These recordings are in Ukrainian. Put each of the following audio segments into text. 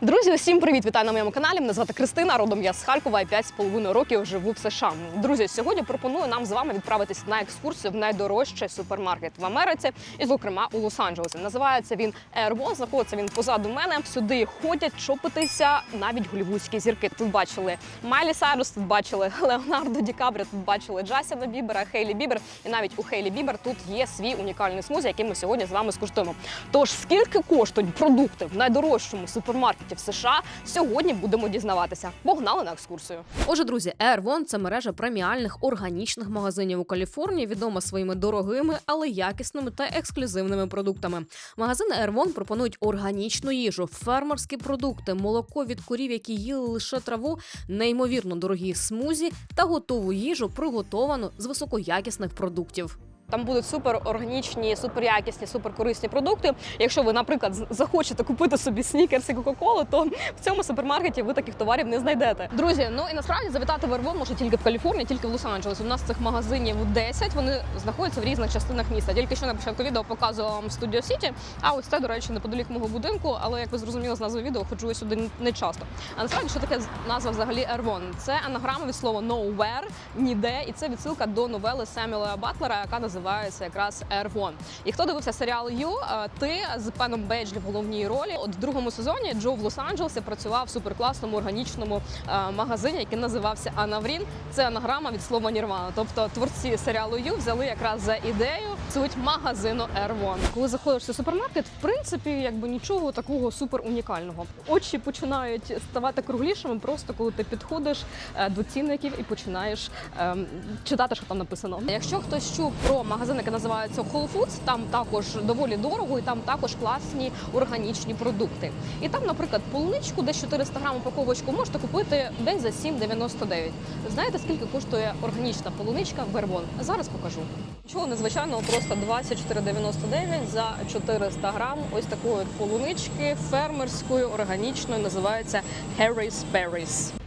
Друзі, усім привіт! Вітаю на моєму каналі. Мене звати Кристина. Родом я з Харкова і 5,5 років живу в США. Друзі, сьогодні пропоную нам з вами відправитись на екскурсію в найдорожчий супермаркет в Америці, і, зокрема, у Лос-Анджелесі. Називається він One. Знаходиться він позаду мене. Сюди ходять чопитися навіть голівудські зірки. Тут бачили Майлі Сайрус, тут бачили Леонардо Ді Капріо, тут бачили Джасіна Бібера, Хейлі Бібер. І навіть у Хейлі Бібер тут є свій унікальний смузі, який ми сьогодні з вами скуштуємо. Тож скільки коштують продукти в найдорожчому супермаркеті в США? Сьогодні будемо дізнаватися. Погнали на екскурсію. Отже, друзі, Air One – це мережа преміальних органічних магазинів у Каліфорнії, відома своїми дорогими, але якісними та ексклюзивними продуктами. Магазини Air One пропонують органічну їжу, фермерські продукти, молоко від корів, які їли лише траву, неймовірно дорогі смузі та готову їжу, приготовану з високоякісних продуктів. Там будуть супер органічні, супер якісні, супер корисні продукти. Якщо ви, наприклад, захочете купити собі снікерс і кока-колу, то в цьому супермаркеті ви таких товарів не знайдете. Друзі, ну і насправді завітати в Ервон може тільки в Каліфорнії, тільки в Лос-Анджелесі. У нас цих магазинів 10, Вони знаходяться в різних частинах міста. Тільки що на початку відео показувала вам Studio City, А ось це, до речі, неподалік мого будинку. Але як ви зрозуміли з назви відео, ходжу я сюди не часто. А насправді, що таке назва взагалі Ервон? Це анаграма від слова nowhere, ніде, і це відсилка до новели Семюела Батлера, яка називається якраз Ервон. І хто дивився серіал Ю, е, ти з Пеном Бейджлі в головній ролі. От в другому сезоні Джо в Лос-Анджелесі працював в суперкласному органічному е, магазині, який називався Анаврін. Це анаграма від слова Нірвана. Тобто творці серіалу Ю взяли якраз за ідею суть магазину Ервон. Коли заходиш в супермаркет, в принципі, якби нічого такого супер унікального. Очі починають ставати круглішими, просто коли ти підходиш е, до цінників і починаєш ем, читати, що там написано. Якщо хтось чув про магазин, який називається Whole Foods, там також доволі дорого, і там також класні органічні продукти. І там, наприклад, полуничку, десь 400 грам упаковочку, можете купити десь за 7,99. Знаєте, скільки коштує органічна полуничка Вербон? Зараз покажу. Нічого незвичайного, просто 24,99 за 400 грам. Ось такої полунички фермерської, органічної, називається Harry's Berries.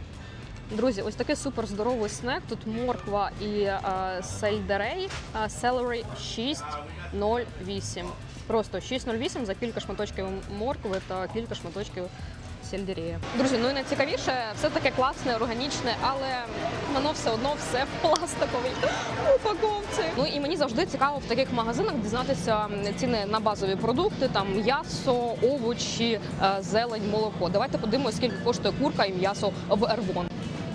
Друзі, ось такий супер здоровий снек. Тут морква і е, сельдерей. Е, Celery 6,08. Просто 6,08 за кілька шматочків моркви та кілька шматочків сельдерея. Друзі, ну і найцікавіше, все таке класне, органічне, але воно все одно все в пластиковій упаковці. Ну і мені завжди цікаво в таких магазинах дізнатися ціни на базові продукти, там м'ясо, овочі, е, зелень, молоко. Давайте подивимося, скільки коштує курка і м'ясо в Ервон.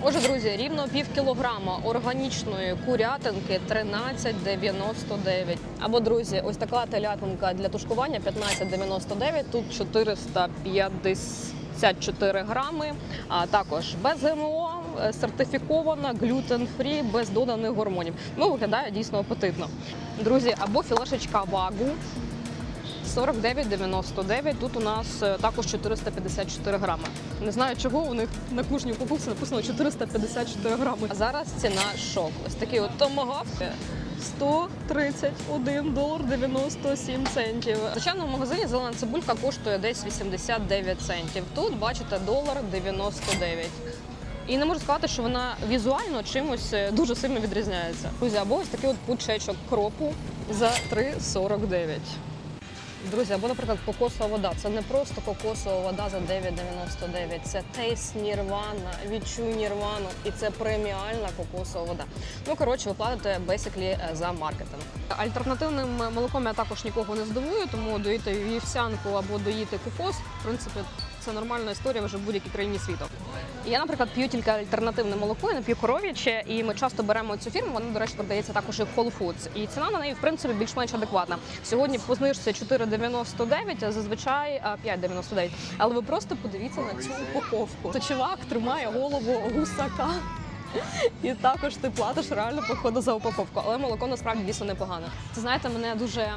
Отже, друзі, рівно пів кілограма органічної курятинки 13,99. Або, друзі, ось така телятинка для тушкування 15,99. Тут 454 грами. А також без ГМО, е, сертифікована, глютен-фрі, без доданих гормонів. Ну, виглядає дійсно апетитно. Друзі, або філешечка вагу. 49,99. Тут у нас е, також 454 грами. Не знаю, чого у них на кожній упаковці написано 454 грами. А зараз ціна шок. Ось такий от томагавк. 131 долар 97 центів. В магазині зелена цибулька коштує десь 89 центів. Тут бачите долар 99. І не можу сказати, що вона візуально чимось е, дуже сильно відрізняється. Друзі, або ось такий от пучечок кропу за 3,49. Друзі, або, наприклад, кокосова вода. Це не просто кокосова вода за 9,99. Це тейст Нірвана, відчуй Нірвану, і це преміальна кокосова вода. Ну коротше, ви платите бейсиклі за маркетинг. Альтернативним молоком я також нікого не здивую, тому доїти вівсянку або доїти кокос. В принципі, це нормальна історія вже в будь-якій країні світу. Я, наприклад, п'ю тільки альтернативне молоко, я не п'ю коров'яче, і ми часто беремо цю фірму. Вона, до речі, продається також і в Whole Foods. І ціна на неї, в принципі, більш-менш адекватна. Сьогодні по знижці 4,99, а зазвичай а, 5,99. Але ви просто подивіться на цю упаковку. То чувак тримає голову гусака. І також ти платиш реально походу за упаковку. Але молоко насправді дійсно непогане. Це знаєте, мене дуже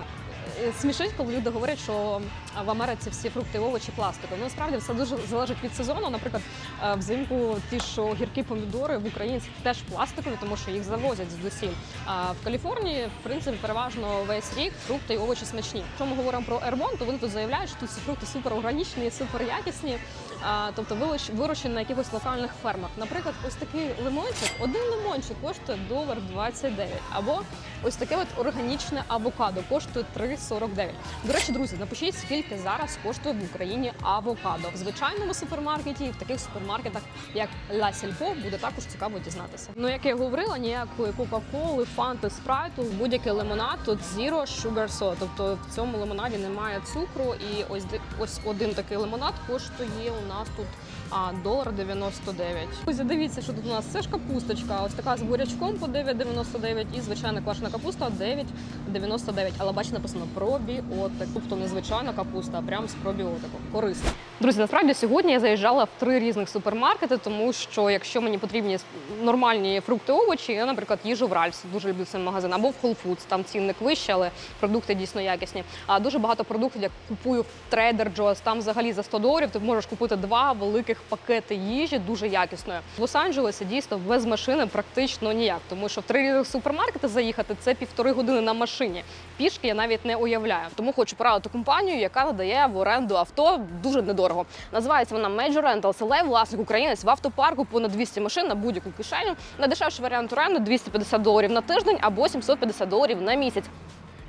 смішить, коли люди говорять, що в Америці всі фрукти овочі пластикові. Ну, насправді все дуже залежить від сезону. Наприклад, е, взимку ті, що гіркі помідори в Україні теж пластикові, тому що їх завозять звідусіль. А в Каліфорнії, в принципі, переважно весь рік фрукти і овочі смачні. Якщо ми говоримо про Ермон, то вони тут заявляють, що тут ці фрукти супер органічні, супер якісні. а, тобто вирощені на якихось локальних фермах. Наприклад, ось такий лимончик, один лимончик коштує долар 29. Або ось таке от органічне авокадо коштує 3,49. До речі, друзі, напишіть, скільки зараз коштує в Україні авокадо в звичайному супермаркеті і в таких супермаркетах, як Ла Сільпо, буде також цікаво дізнатися. Ну як я говорила, ніякої кока-коли, фанти, спрайту, будь-який лимонад тут sugar soda. Тобто в цьому лимонаді немає цукру. І ось ось один такий лимонад коштує нас тут а, долар 99. Друзі, дивіться, що тут у нас це ж капусточка. Ось така з бурячком по 9,99 і звичайна квашена капуста 9,99. Але бачите, написано пробіотик. Тобто не звичайна капуста, а прям з пробіотиком. Корисно. Друзі, насправді сьогодні я заїжджала в три різних супермаркети, тому що якщо мені потрібні нормальні фрукти, овочі, я, наприклад, їжу в Ральс, дуже люблю цей магазин, або в Whole Foods, там цінник вищий, але продукти дійсно якісні. А дуже багато продуктів я купую в Trader Joe's, там взагалі за 100 доларів ти можеш купити два великих пакети їжі, дуже якісної. В Лос-Анджелесі дійсно без машини практично ніяк, тому що в три супермаркети заїхати це півтори години на машині. Пішки я навіть не уявляю. Тому хочу порадити компанію, яка надає в оренду авто дуже недорого. Називається вона Major Rentals LA, власник українець в автопарку понад 200 машин на будь-яку кишеню. Найдешевший варіант оренди 250 доларів на тиждень або 750 доларів на місяць.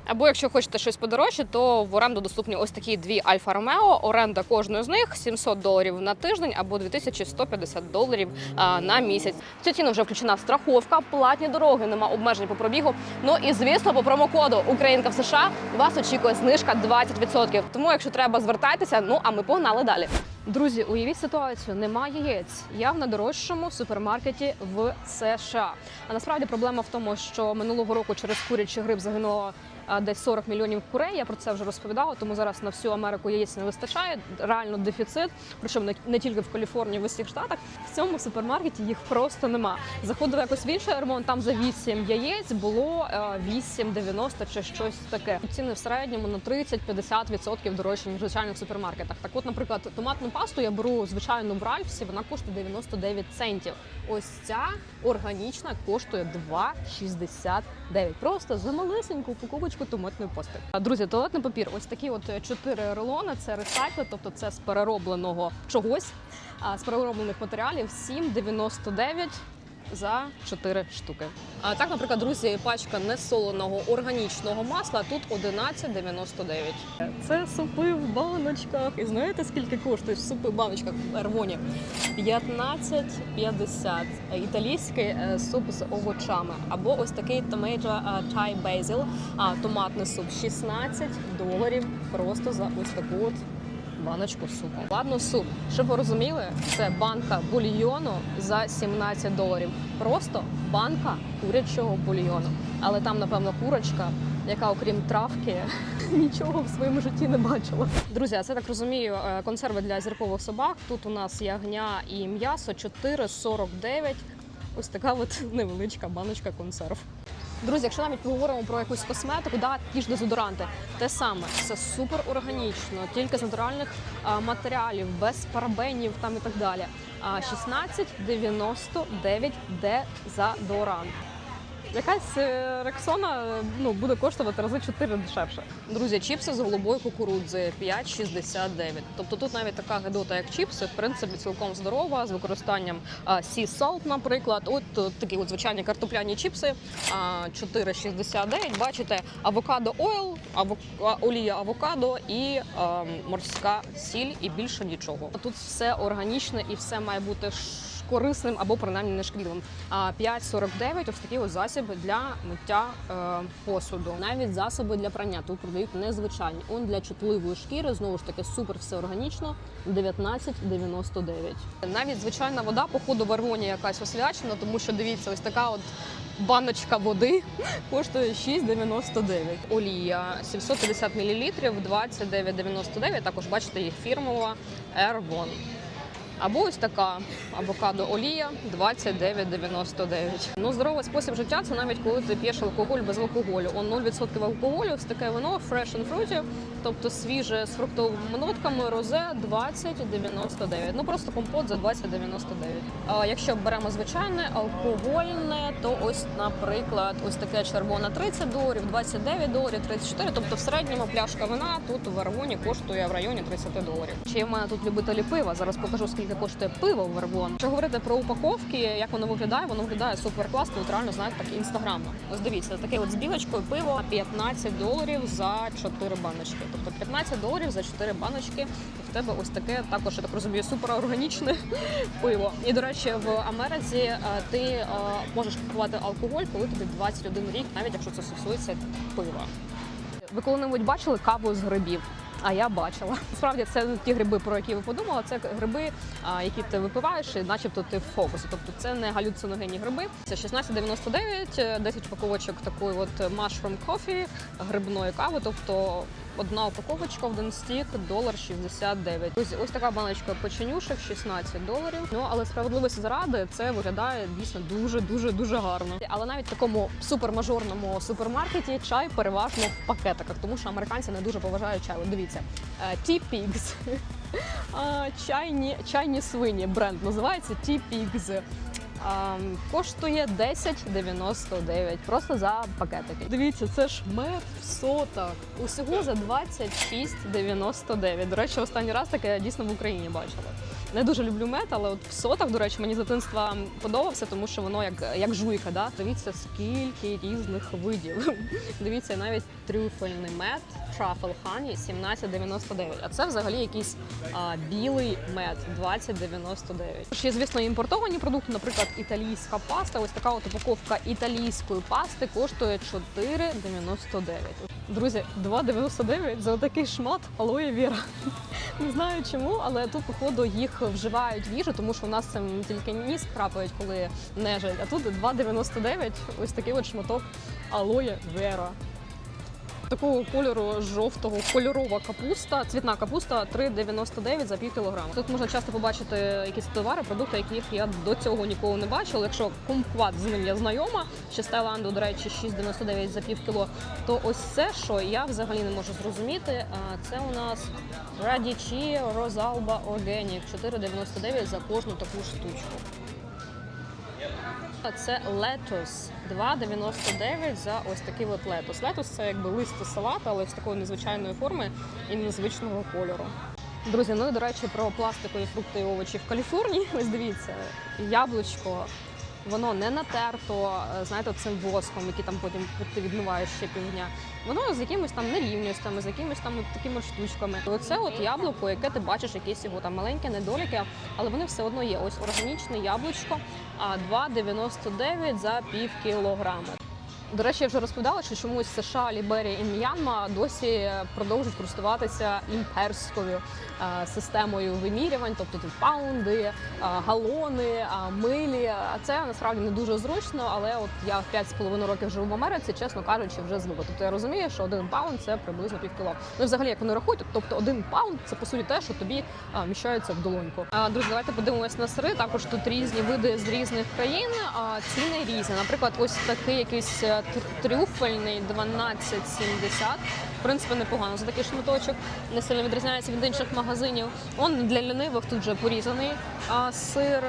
Або якщо хочете щось подорожче, то в оренду доступні ось такі дві Альфа Ромео. Оренда кожної з них 700 доларів на тиждень або 2150 доларів на місяць. В цю ціну вже включена страховка, платні дороги, нема обмежень по пробігу. Ну і звісно, по промокоду Українка в США вас очікує знижка 20%. Тому, якщо треба, звертайтеся. Ну а ми погнали далі. Друзі, уявіть ситуацію, немає яєць. Я в найдорожчому супермаркеті в США. А насправді проблема в тому, що минулого року через курячий грип загинуло десь 40 мільйонів курей. Я про це вже розповідала. Тому зараз на всю Америку яєць не вистачає. Реально дефіцит. Причому не, тільки в Каліфорнії, в усіх штатах. В цьому супермаркеті їх просто нема. Заходила якось в інший ремонт. Там за 8 яєць було е, 8,90 чи щось таке. Ціни в середньому на 30-50% дорожчі ніж в звичайних супермаркетах. Так, от, наприклад, томатну пасту я беру звичайну в Ральфсі, вона коштує 99 центів. Ось ця органічна коштує 2,69. Просто за малесеньку упаковочку томатної пасти. Друзі, туалетний папір. Ось такі от е, чотири рулони. Це ресайкли, тобто це з переробленого чогось, з перероблених матеріалів 7,99 за 4 штуки. А так, наприклад, друзі, пачка несоленого органічного масла тут 11,99. Це супи в баночках. І знаєте, скільки коштують супи в баночках в Ервоні? 15,50. Італійський е, суп з овочами. Або ось такий tomato Thai basil, а томатний суп 16 доларів просто за ось таку от баночку супу. Ладно, суп. Щоб ви розуміли, це банка бульйону за 17 доларів. Просто банка курячого бульйону. Але там, напевно, курочка, яка, окрім травки, нічого в своєму житті не бачила. Друзі, це так розумію, е, консерви для зіркових собак. Тут у нас ягня і м'ясо 4,49. Ось така от невеличка баночка консерв. Друзі, якщо навіть поговоримо про якусь косметику, да, ті ж дезодоранти, те саме, це супер органічно, тільки з натуральних а, матеріалів, без парабенів там і так далі. А 16,99 дезодорант. Якась е, рексона е, ну, буде коштувати рази 4 дешевше. Друзі, чіпси з голубої кукурудзи 5,69. Тобто тут навіть така гедота, як чіпси, в принципі, цілком здорова, з використанням sea salt, наприклад. От, от такі от звичайні картопляні чіпси 4,69. Бачите, авокадо ойл, аво, олія авокадо і а, морська сіль, і більше нічого. Тут все органічне і все має бути корисним або принаймні не шкідливим. А 5,49 ось такий ось засіб для миття е, посуду. Навіть засоби для прання тут продають незвичайні. Он для чутливої шкіри знову ж таки супер все органічно. 19,99. Навіть звичайна вода, походу в Армоні якась освячена, тому що дивіться, ось така от баночка води коштує 6,99. Олія 750 мл, 29,99. Також бачите їх фірмова Airvon. Або ось така авокадо олія 29,99. Ну, здоровий спосіб життя це навіть коли ти п'єш алкоголь без алкоголю. Он 0% алкоголю, ось таке вино fresh and fruity, тобто свіже з фруктовими нотками, розе 20,99. Ну просто компот за 20,99. А якщо беремо звичайне алкогольне, то ось, наприклад, ось таке червоне 30 доларів, 29 доларів, 34. Тобто в середньому пляшка вина тут в Аргоні коштує в районі 30 доларів. Чи в мене тут любителі пива? Зараз покажу скільки коштує пиво в Аргон. Якщо говорити про упаковки, як воно виглядає, воно виглядає супер класно, от реально знаєте, так інстаграмно. Ось дивіться, таке от з білочкою пиво 15 доларів за 4 баночки. Тобто 15 доларів за 4 баночки. І в тебе ось таке також, я так розумію, суперорганічне пиво. І до речі, в Америці е, ти е, можеш купувати алкоголь, коли тобі 21 рік, навіть якщо це стосується пива. Ви коли-небудь бачили каву з грибів? А я бачила. Справді це не ті гриби, про які ви подумали. Це гриби, які ти випиваєш, і начебто ти в фокусі. Тобто це не галюциногенні гриби. Це 16,99, 10 упаковочок такої от mushroom coffee, грибної кави. Тобто одна упаковочка, один стік, долар 69. Ось ось така баночка печенюшек, 16 доларів. Ну але справедливості заради це виглядає дійсно дуже дуже дуже гарно. Але навіть в такому супермажорному супермаркеті чай переважно в пакетиках, тому що американці не дуже поважають чай. Дивіться, е, T-Pigs. Чайні, чайні свині бренд називається T-Pigs. А, коштує 10,99 просто за пакетики. Дивіться, це ж мед в сотах. Усього за 26,99. До речі, останній раз таке я дійсно в Україні бачила. Не дуже люблю мед, але от в сотах, до речі, мені з дитинства подобався, тому що воно як, як жуйка. Да? Дивіться, скільки різних видів. Дивіться, навіть трюфельний мед, truffle honey 17,99. А це взагалі якийсь а, білий мед 20,99. Ще, звісно, імпортовані продукти, наприклад, італійська паста. Ось така от упаковка італійської пасти коштує 4,99. Друзі, 2,99 за такий шмат алоє віра. Не знаю чому, але тут, походу, їх вживають в їжу, тому що у нас цим тільки ніс крапають, коли нежить. А тут 2,99 ось такий от шматок алоє вера. Такого кольору жовтого кольорова капуста, цвітна капуста 3,99 за пів кілограма. Тут можна часто побачити якісь товари, продукти, яких я до цього ніколи не бачила. Якщо кумкват з ним я знайома, ще з Таїланду, до речі, 6,99 за пів кіло, то ось це, що я взагалі не можу зрозуміти. Це у нас Радічі Розалба Organic 4,99 за кожну таку штучку. Це летус 2,99 за ось такий от летус. Летус це якби лист салат, але з такої незвичайної форми і незвичного кольору. Друзі, ну і до речі, про пластикові фрукти і овочі в Каліфорнії. Ось дивіться, яблучко. Воно не натерто, е, знаєте, цим воском, який там потім ти відмиваєш ще півдня. Воно з якимись там нерівністями, з якимись там от такими штучками. Оце от яблуко, яке ти бачиш, якісь його там маленькі недоліки, але вони все одно є. Ось органічне яблучко, а 2,99 за пів кілограма. До речі, я вже розповідала, що чомусь США, Ліберія і М'янма досі продовжують користуватися імперською е, системою вимірювань, тобто тут паунди, е, галони, е, милі. А це насправді не дуже зручно, але от я в 5,5 років живу в Америці, чесно кажучи, вже звикла. Тобто я розумію, що один паунд це приблизно пів кіло. Ну взагалі, як вони рахують, тобто один паунд це по суті те, що тобі вміщається в долоньку. Друзі, давайте подивимось на сири. Також тут різні види з різних країн. Ціни різні. Наприклад, ось такий якийсь трюфельний 12,70. В принципі, непогано за такий шматочок. Не сильно відрізняється від інших магазинів. Он для лінивих тут вже порізаний а, сир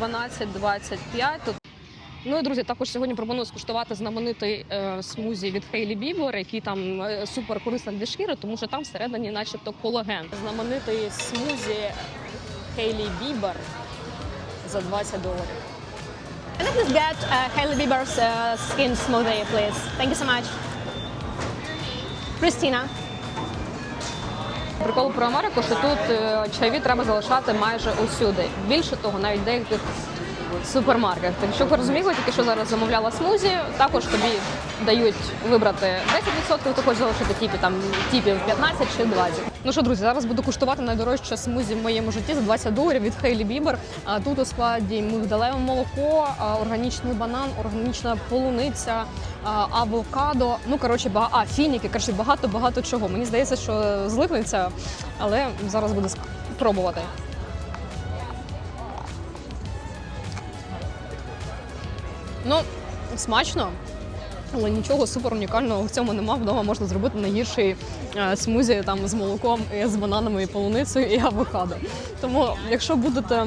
12,25. Тут Ну і друзі, також сьогодні пропоную скуштувати знаменитий е, смузі від Хейлі Бібер, який там е, супер корисний для шкіри, тому що там всередині, начебто, колаген. Знаменитий смузі Хейлі Бібер за 20 доларів. I please get uh, Hailey Bieber's uh, skin smoothie, please? Thank you so much. Christina. Прикол про Америку, що тут е, чайові треба залишати майже усюди. Більше того, навіть деяких супермаркетах. Щоб ви розуміли, тільки що зараз замовляла смузі, також тобі дають вибрати 10%, ти хочеш залишити тіпі, там тіпів 15 чи 20. Ну що, друзі, зараз буду куштувати найдорожче смузі в моєму житті за 20 доларів від Хейлі Бібер. Тут у складі мигдалеве молоко, органічний банан, органічна полуниця, авокадо. Ну коротше, бага... а, фініки, коротше, багато багато чого. Мені здається, що злипнеться, але зараз буду спробувати. Ну, смачно. Але нічого супер унікального в цьому нема. Вдома можна зробити найгірший е, смузі там з молоком, і з бананами, і полуницею, і авокадо. Тому, якщо будете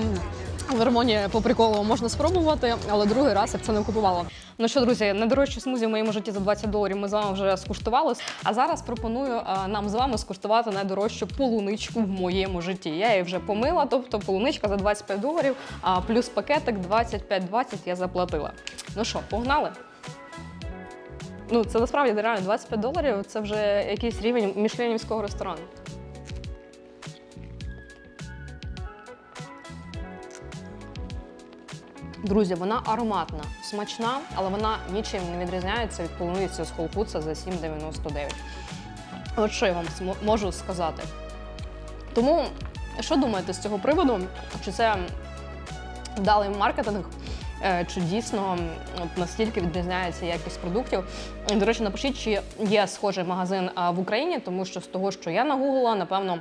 в Вермоні по приколу, можна спробувати, але другий раз я б це не купувала. Ну що, друзі, найдорожчі смузі в моєму житті за 20 доларів ми з вами вже скуштували. А зараз пропоную е, нам з вами скуштувати найдорожчу полуничку в моєму житті. Я її вже помила, тобто полуничка за 25 доларів, а плюс пакетик 25-20 я заплатила. Ну що, погнали? Ну, це насправді реально 25 доларів це вже якийсь рівень мішленівського ресторану. Друзі, вона ароматна, смачна, але вона нічим не відрізняється від полуниці з Foods за 7,99. От що я вам можу сказати. Тому, що думаєте з цього приводу? Чи це вдалий маркетинг? Е, Чи дійсно настільки відрізняється якість продуктів? До речі, напишіть, чи є схожий магазин в Україні, тому що з того, що я нагуглила, напевно.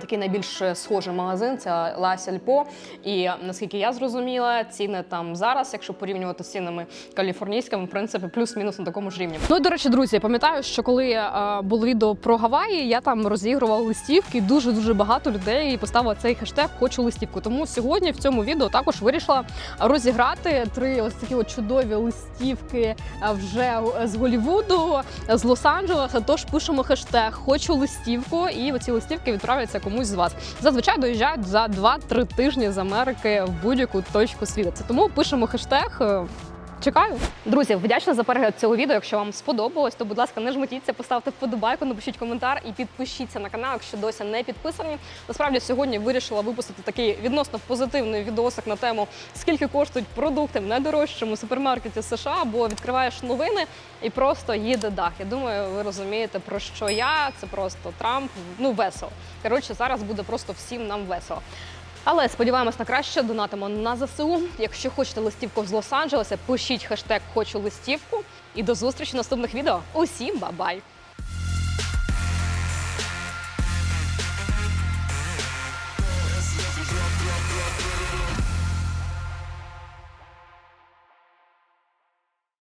Такий найбільш схожий магазин це Ла Сільпо. І наскільки я зрозуміла, ціни там зараз, якщо порівнювати з цінами каліфорнійськими, в принципі, плюс-мінус на такому ж рівні. Ну і до речі, друзі, пам'ятаю, що коли е, було відео про Гаваї, я там розігрувала листівки. Дуже дуже багато людей поставили цей хештег Хочу листівку. Тому сьогодні в цьому відео також вирішила розіграти три ось такі от чудові листівки е, вже з Голівуду, з Лос-Анджелеса. Тож пишемо хештег Хочу листівку, і оці листівки відправляться комусь з вас. Зазвичай доїжджають за 2-3 тижні з Америки в будь-яку точку світу. Це тому пишемо хештег. Чекаю. Друзі, вдячна за перегляд цього відео. Якщо вам сподобалось, то будь ласка, не жмутіться, поставте вподобайку, напишіть коментар і підпишіться на канал, якщо досі не підписані. Насправді сьогодні вирішила випустити такий відносно позитивний відосик на тему, скільки коштують продукти в найдорожчому супермаркеті США, бо відкриваєш новини і просто їде дах. Я думаю, ви розумієте про що я. Це просто Трамп. Ну весело. Коротше, зараз буде просто всім нам весело. Але сподіваємось на краще, донатимо на ЗСУ. Якщо хочете листівку з Лос-Анджелеса, пишіть хештег Хочу листівку. І до зустрічі в наступних відео. Усім ба-бай!